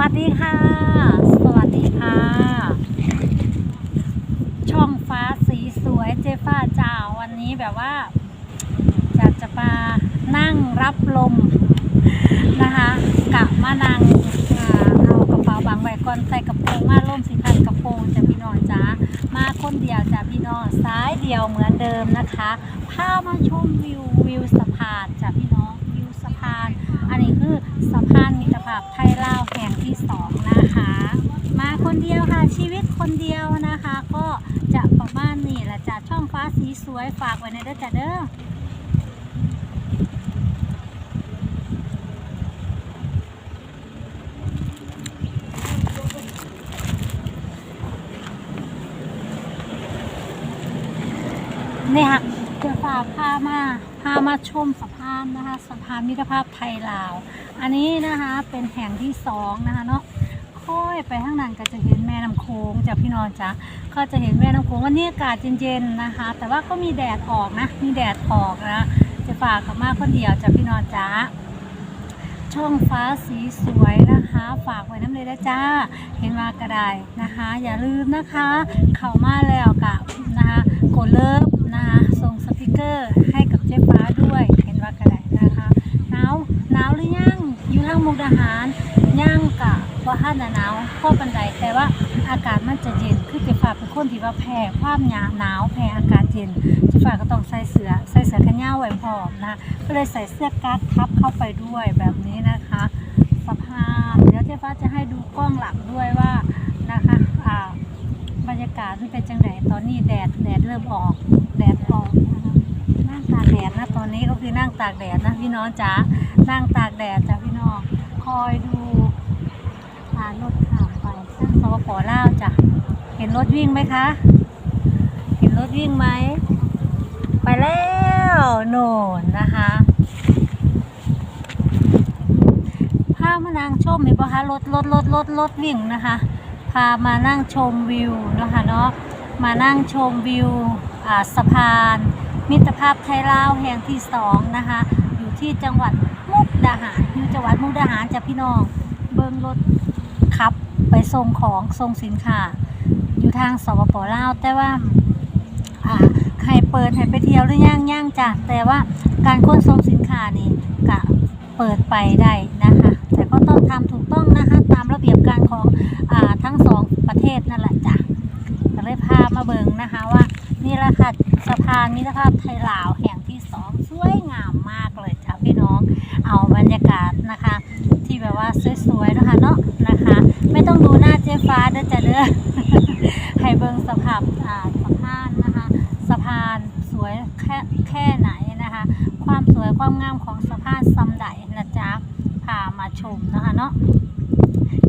วัสดีค่ะ สวัสดีค่ะ ช่องฟ้าสีสวยเจฟ้าจ่าวันนี้แบบว่าอยากจะมานั่งรับลมนะคะกะมานั่งเอากระเป๋าบางใบก่อนใส่กระโปรงมาล่มสีพันกระโปรงจะพี่น้องจ้ามาคนเดียวจ้ะพี่น้องซ้ายเดียวเหมือนเดิมนะคะพามาชมวิววิวสะพานจ้ะพี่น้องวิวสะพาน อันนี้คือสะพานมิตรภาพไทยลาวแห่งที่สองนะคะ มาคนเดียวค่ะชีวิตคนเดียวนะคะ ก็จะประมาณนี้แหละจ้ะช่องฟ้าสีสวยฝากไว้ในเด้อจ้ะเด้อเนี่ยค่ะจะฝากพามาพามาชมสะพานนะคะสะพานมิตรภาพไทยลาว อันนี้นะคะเป็นแห่งที่สองนะคะเนาะค่อยไปข้างหนั้นก็จะเห็นแม่น้ำโขงจากพี่นอนจ้ะก็จะเห็นแม่น้ำโขงวันนี้อากาศเย็นๆนะคะ แต่ว่าก็มีแดดออกนะ มีแดดออกนะจะฝากกับมาคนเดียวจากพี่นอนจ้าช่องฟ้าสีสวยนะคะ ฝากไว้น้ำเลยนะจ้า เห็นมากระไดนะคะ อย่าลืมนะคะ เข้ามาแล้วกับนะคะกดเลิฟนะคะส่งสติกเกอร์ให้ อยู่ทางมุกดาหารย่างกะว่าห้าหนาวข้อบันไดแต่ว่าอากาศมันจะเย็นคือเจ๊ฟ้าเป็นคนที่ว่าแพ้ความหนาวหนาวแพ้อากาศเย็นเจ๊ฟ้าก็ต้องใส่เสื้อใส่เสื้อแขนยาวไว้พร้อมนะก็เลยใส่เสื้อกั๊กทับเข้าไปด้วยแบบนี้นะคะสะพานเดี๋ยวเจ๊ฟ้าจะให้ดูกล้องหลังด้วยว่านะคะอ่าบรรยากาศมันเป็นจังไหนตอนนี้แดดแดดเริ่มออกแดดออก ตากแดดนะตอนนี้ก็คือนั่งตากแดดนะพี่น้องจ๋านั่งตากแดดจ้ะพี่น้องคอยดูอ่ารถผ่านไปซึ่งสปปลาวจ้ะเห็นรถวิ่งไหมคะ เห็นรถวิ่งไหมไปแล้วโน่นนะคะพามานั่งชมเห็นปะคะรถรถรถรถรถวิ่งนะคะ พามานั่งชมวิวนะคะเนาะมานั่งชมวิวอ่าสะพาน มิตรภาพไทยลาวแห่งที่สองนะคะ อยู่ที่จังหวัดมุกดาหารอยู่จังหวัดมุกดาหารจ้ะพี่น้อง เบิ้งรถขับไปส่งของส่งสินค้าอยู่ทางสปปลาวแต่ว่าอ่าใครเปิดให้ไปเที่ยวหรือยังยังจ้ะแต่ว่าการขนส่งสินค้านี่กะเปิดไปได้นะคะ แต่ก็ต้องทำถูกต้องนะคะ ตามระเบียบการของอาทั้งสองประเทศนั่นแหละจ้ะก็เลยพามาเบิงนะคะว่า นี่แหละค่ะสะพานมิตรภาพไทยลาวแห่งที่สองสวยงามมากเลยจ้ะพี่น้อง เอาบรรยากาศนะคะ ที่แบบว่าสวยๆนะคะเนาะนะคะ ไม่ต้องดูหน้าเจ๊ฟ้าเด้อจ้ะเด้อให้เบิงสภาพอ่าสะพานนะคะ สะพานสวยแค่แค่ไหนนะคะ ความสวยความงามของสะพานซำไดนะจ๊ะพามาชมนะคะเนาะ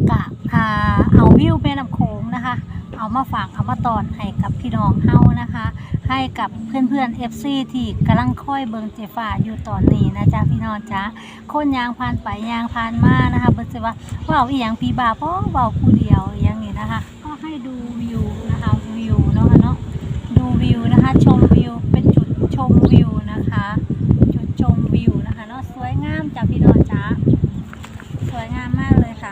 กะอ่าเอาวิวแม่น้ำโขงนะคะ เอามาฝากเอามาตอนให้กับพี่น้องเฮานะคะ ให้กับเพื่อนๆ FC ที่กำลังค่อยเบิงเจฟ้าอยู่ตอนนี้นะจ๊ะพี่น้องจ๊ะคนยางผ่านไปยางผ่านมานะคะเบิ่งสิว่าว้าวอีหยังปีบาเพราะเบาผู้เดียวอย่างนี้นะคะ ก็ให้ดูวิวนะคะวิวเนาะเนาะดูวิวนะคะ ชมวิวเป็นจุดชมวิวนะคะ จุดชมวิวนะคะเนาะสวยงามจากพี่น้องจ้าสวยงามมากเลยค่ะ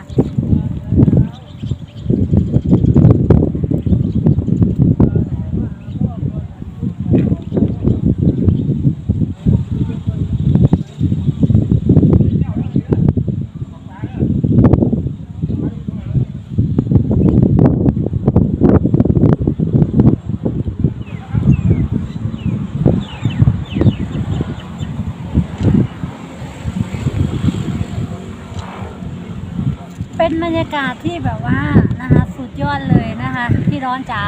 เป็นบรรยากาศที่แบบว่านะคะสุดยอดเลยนะคะพี่ร้อนจ๋า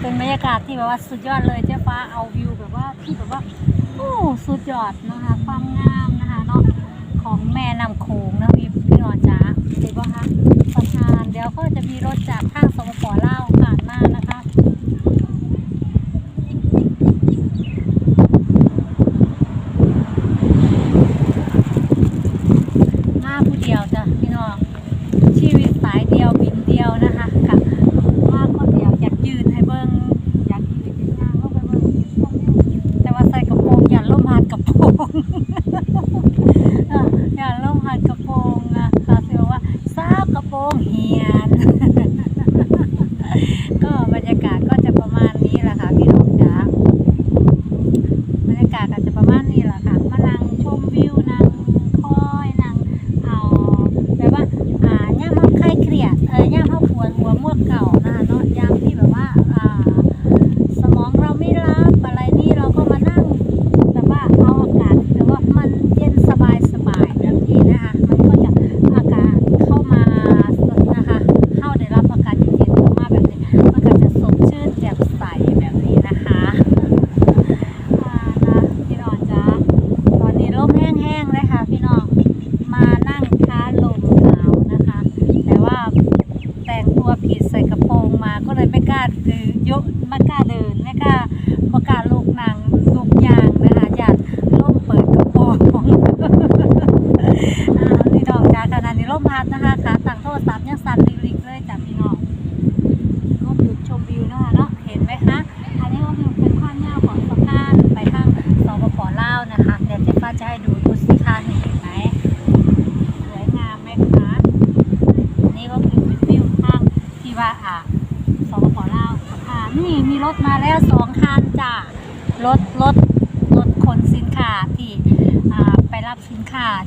เป็นบรรยากาศที่แบบว่าสุดยอดเลยเจ๊ฟ้าเอาวิวแบบว่าที่แบบว่าโอ้สุดยอดนะคะความงามนะคะเนาะของแม่น้ำโขงนะพี่พี่ร้อนจ๋าเห็นปะคะสะพานเดี๋ยวก็จะมีรถจากข้างสปปลาผ่านมานะคะ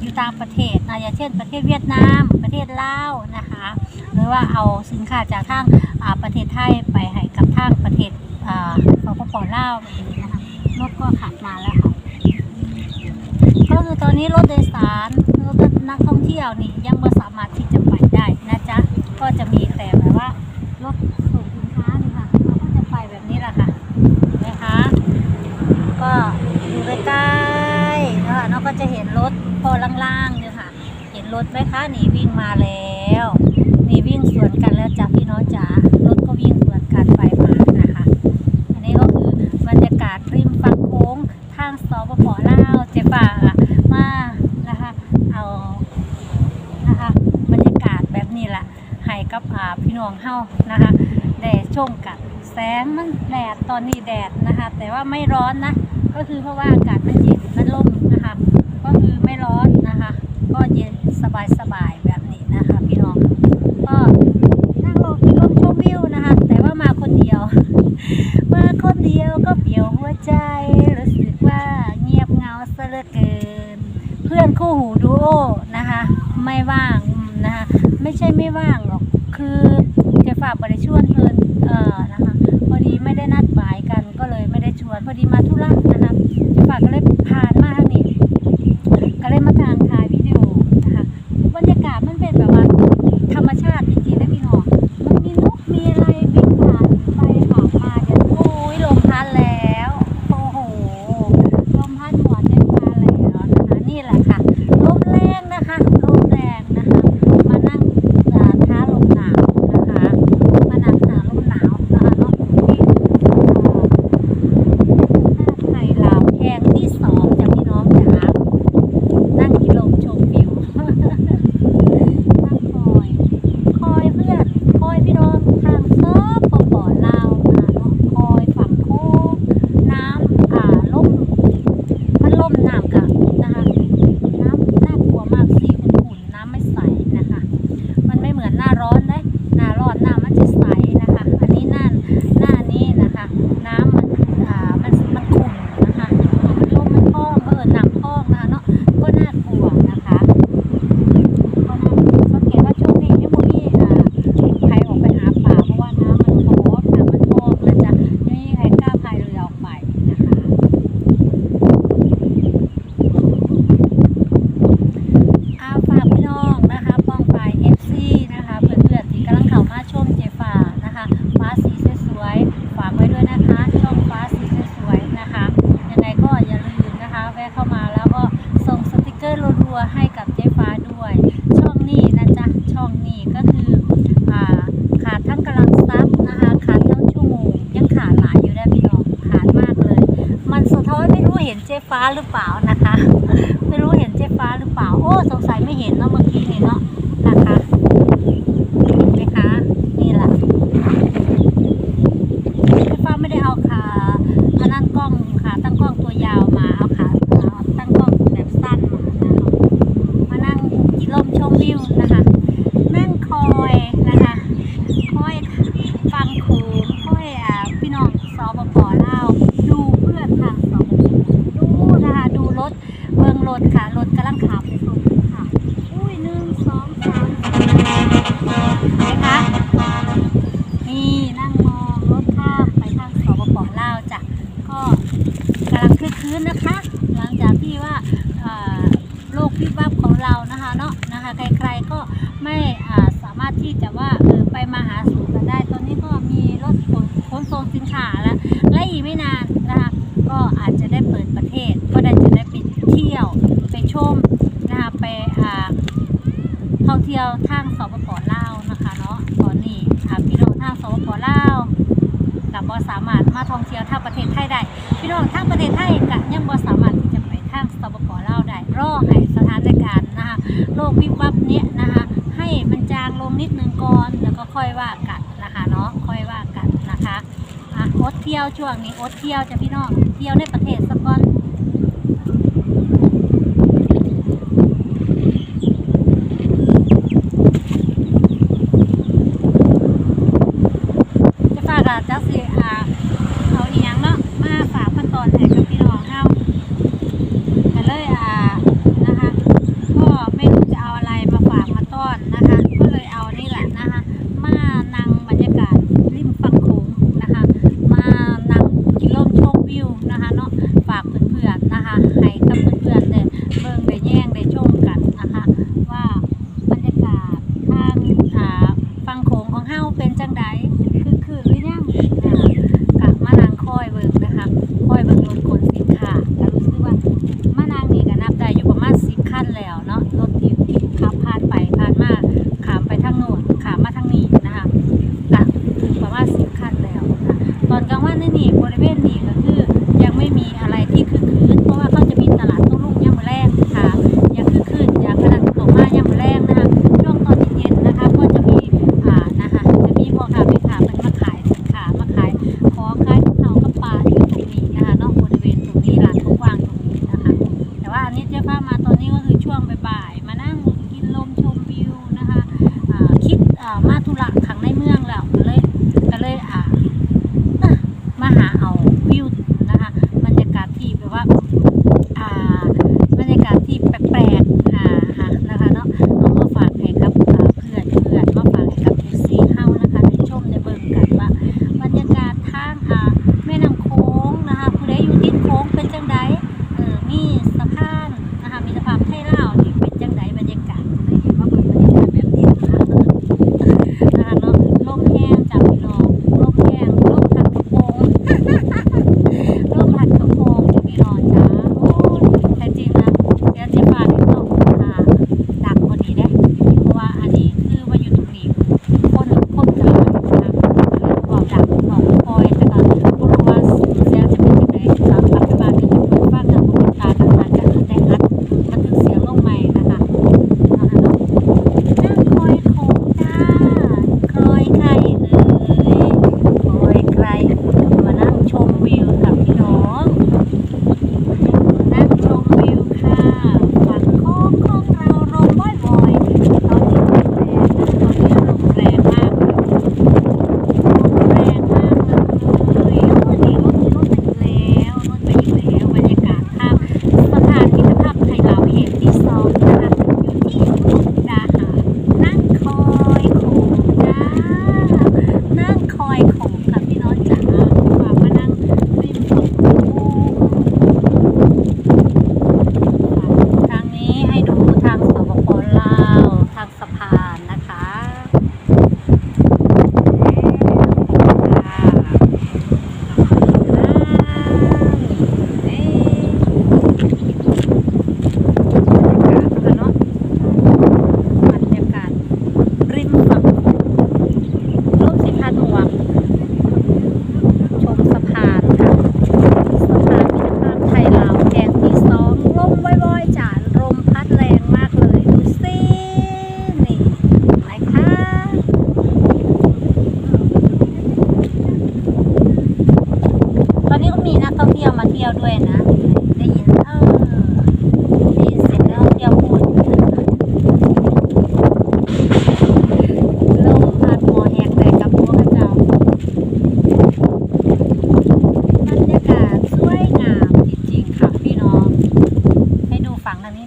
อยู่ต่างประเทศนะอย่างเช่นประเทศเวียดนามประเทศลาวนะคะหรือว่าเอาสินค้าจากทางประเทศไทยไปให้กับทางประเทศสปปลาวแบบนี้นะคะรถก็ขับมาแล้วค่ะก็คือตอนนี้รถโดยสาร อนนี้แดดนะคะ แต่ว่าไม่ร้อนนะ ก็คือเพราะว่าอากาศมันเย็นมันร่มนะคะ ก็คือไม่ร้อนนะคะ ก็เย็นสบายสบายแบบนี้นะคะ พี่น้องก็นั่งลงที่ร่มชมวิวนะคะ แต่ว่ามาคนเดียว มาคนเดียวก็เปียวหัวใจรู้สึกว่าเงียบเงาเสลือเกิน เพื่อนคู่หูดูโอนะคะ ไม่ว่างนะคะ ไม่ใช่ไม่ว่างหรอกคือจะฝากบริชวนเพื่อนเอ่อนะคะ พอดีไม่ได้นัดหมายกันก็เลยไม่ได้ชวน พอดีมาธุระนะคะฝากก็เลยผ่านมาทางนี่ก็เลยมาทางถ่ายวิดีโอนะคะบรรยากาศมันเป็นแบบว่าธรรมชาติ പാടുപ്പാ เที่ยวทางสปปลาวนะคะเนาะตอนนี้ค่ะพี่น้องทางสปปลาวกับบอสามารถมาท่องเที่ยวทางประเทศไทยได้พี่น้องทางประเทศไทยกับยังบอสามารถที่จะไปทางสปปลาวได้รอให้สถานการณ์นะคะโลกวิบวับเนี้ยนะคะให้มันจางลงนิดนึงก่อนแล้วก็ค่อยว่ากันนะคะเนาะค่อยว่ากันนะคะอดเที่ยวช่วงนี้อดเที่ยวจะพี่น้องเที่ยวในประเทศสกอน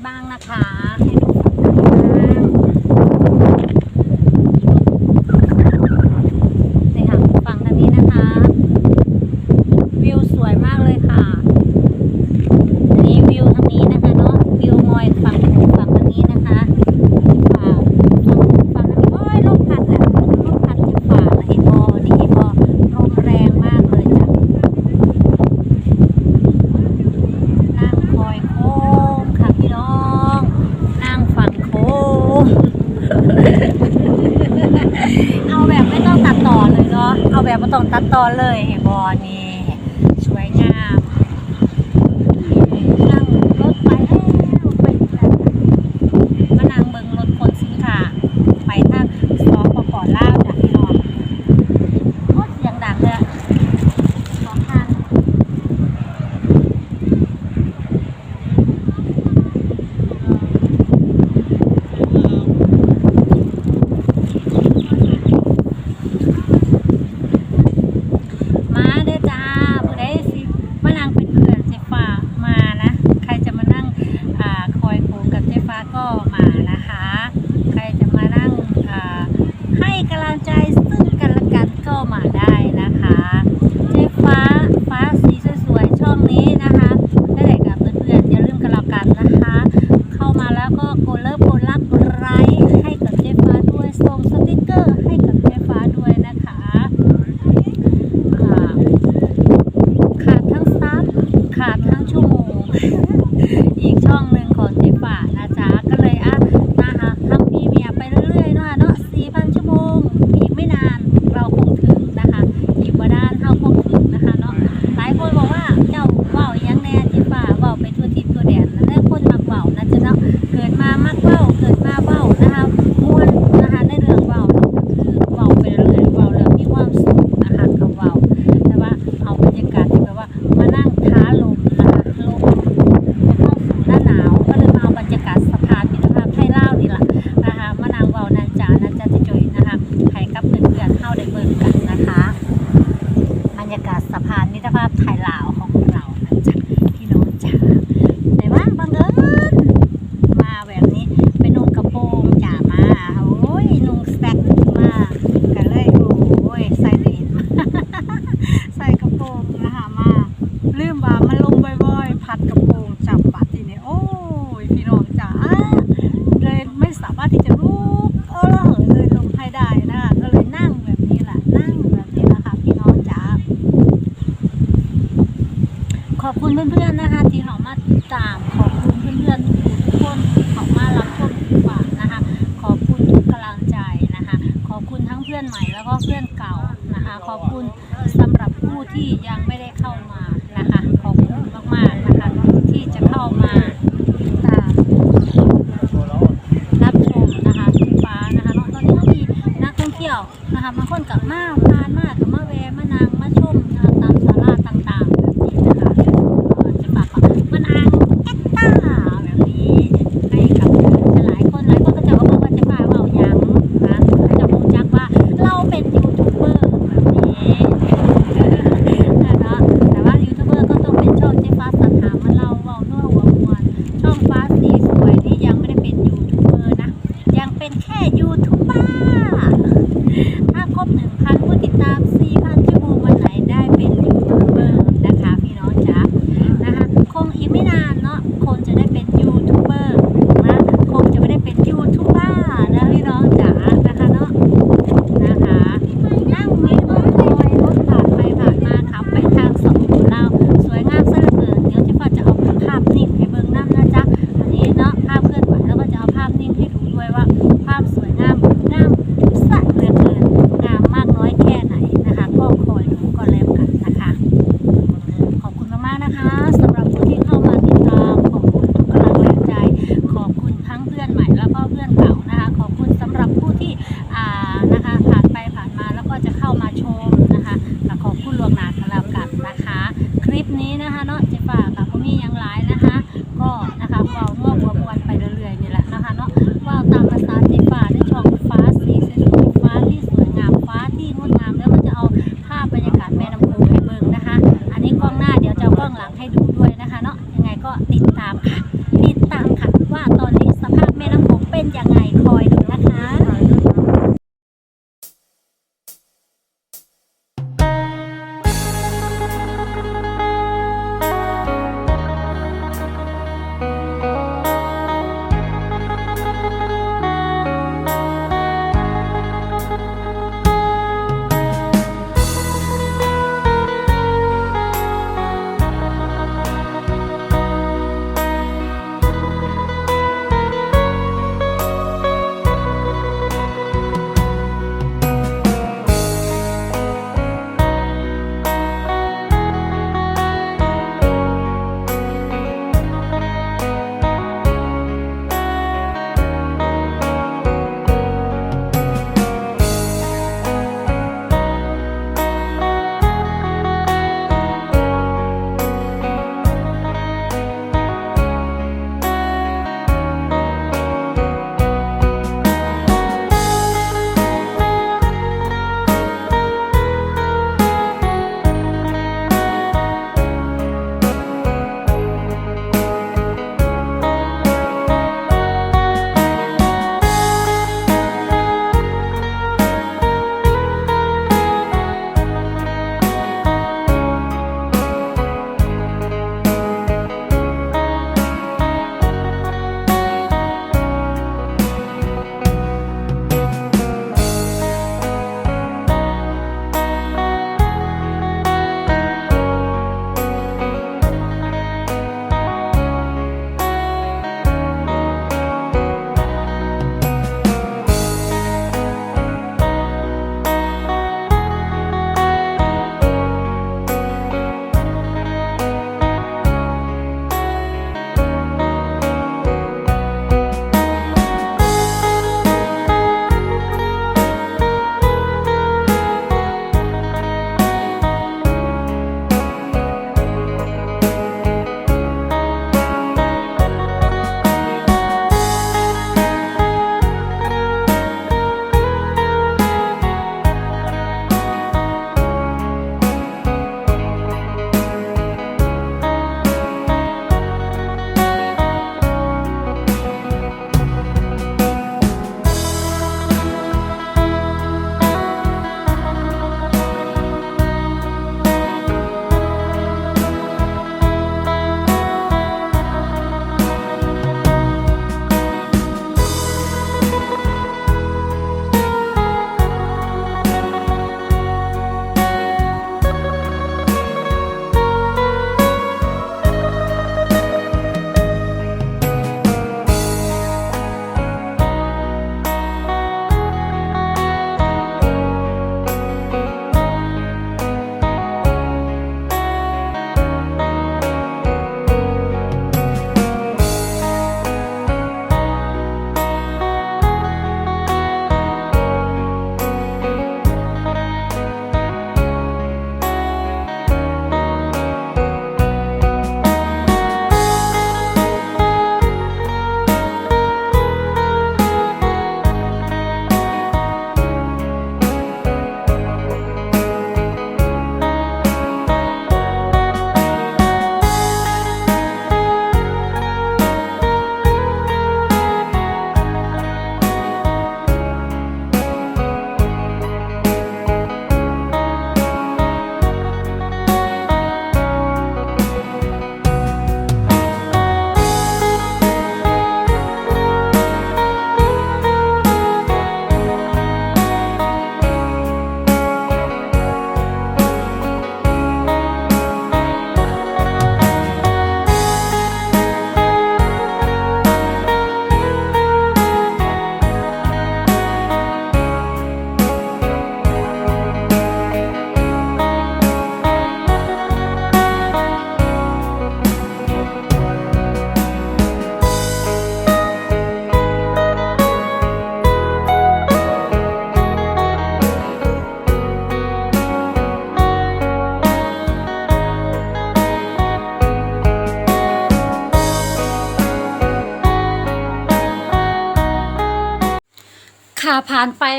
้างนะคะ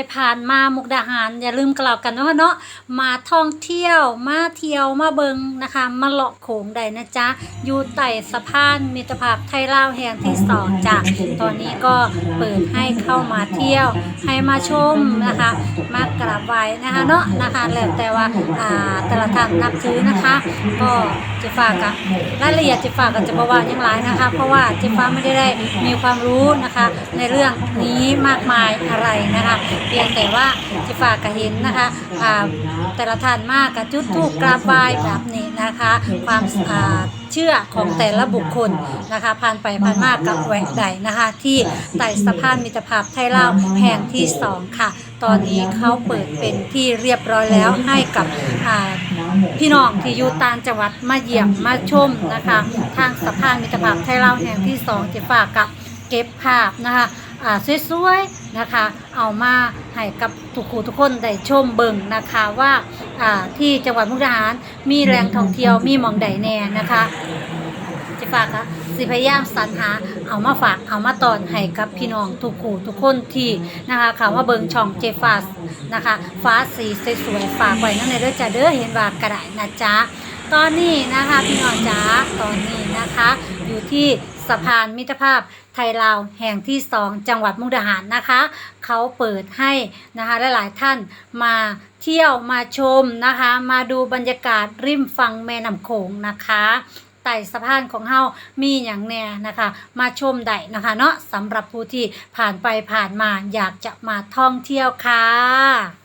ผ่านไปผ่านมามุกดาหาร อย่าลืมกล่าวกันว่าเนาะมาท่องเที่ยวมาเที่ยวมาเบิงนะคะ มาเลาะโขงใดนะจ๊ะอยู่ใต้สะพานมิตรภาพไทยลาวแห่งที่สองจ้ะตอนนี้ก็เปิดให้เข้ามาเที่ยว ให้มาชมนะคะ มากราบไหว้นะคะเนาะนะคะแล้วแต่ว่าอ่าแต่ละท่านนับถือนะคะ ก็เจะฝากกับรายละเอียดเจะฝากกับจะบอกว่าอยังไรนะคะ เพราะว่าเจ๊ฟ้าไม่ได้ได้มีความรู้นะคะ ในเรื่องนี้มากมายอะไรนะคะเพียงแต่ว่าเจะฝากกับเห็นนะคะแต่ละท่านมากกับจุดทูปกราบไหว้แบบนี้นะคะ ความเชื่อของแต่ละบุคคลนะคะผ่านไปผ่านมากกับแหวกใดนะคะ ที่ไต่สะพานมิตรภาพไทยลาวแห่งที่สองค่ะ ตอนนี้เขาเปิดเป็นที่เรียบร้อยแล้วให้กับพี่น้องที่อยู่ต่างจังหวัดมาเยี่ยมมาชมนะคะ ทางสะพานมิตรภาพไทยลาวแห่งที่สองจะฝากกับเก็บภาพนะคะ อ่าสวยๆนะคะ เอามาให้กับทุกคู่ทุกคนได้ชมเบิ่งนะคะว่าอ่าที่จังหวัดมุกดาหารมีแหล่งท่องเที่ยวมีหมองใดแน่นะคะจะฝากค่ะสิพยายามสรรหาเอามาฝากเอามาตอนให้กับพี่น้องทุกคู่ทุกคนที่นะคะข่าวว่าเบิงช่องเจฟาสนะคะฟ้าสีสวยๆฝากไว้นั่นเลยเด้อจ้าเด้อเห็นว่ากระไดนะจ๊ะตอนนี้นะคะพี่น้องจ๋าตอนนี้นะคะ อยู่ที่สะพานมิตรภาพ ยลาวแห่งที่สองจังหวัดมุกดาหารนะคะ เขาเปิดให้นะคะหลายๆท่านมาเที่ยวมาชมนะคะ มาดูบรรยากาศริมฝั่งแม่น้ำโขงนะคะไต่สะพานของเฮามีอย่างแน่นะคะ มาชมได้นะคะเนาะสำหรับผู้ที่ผ่านไปผ่านมาอยากจะมาท่องเที่ยวค่ะ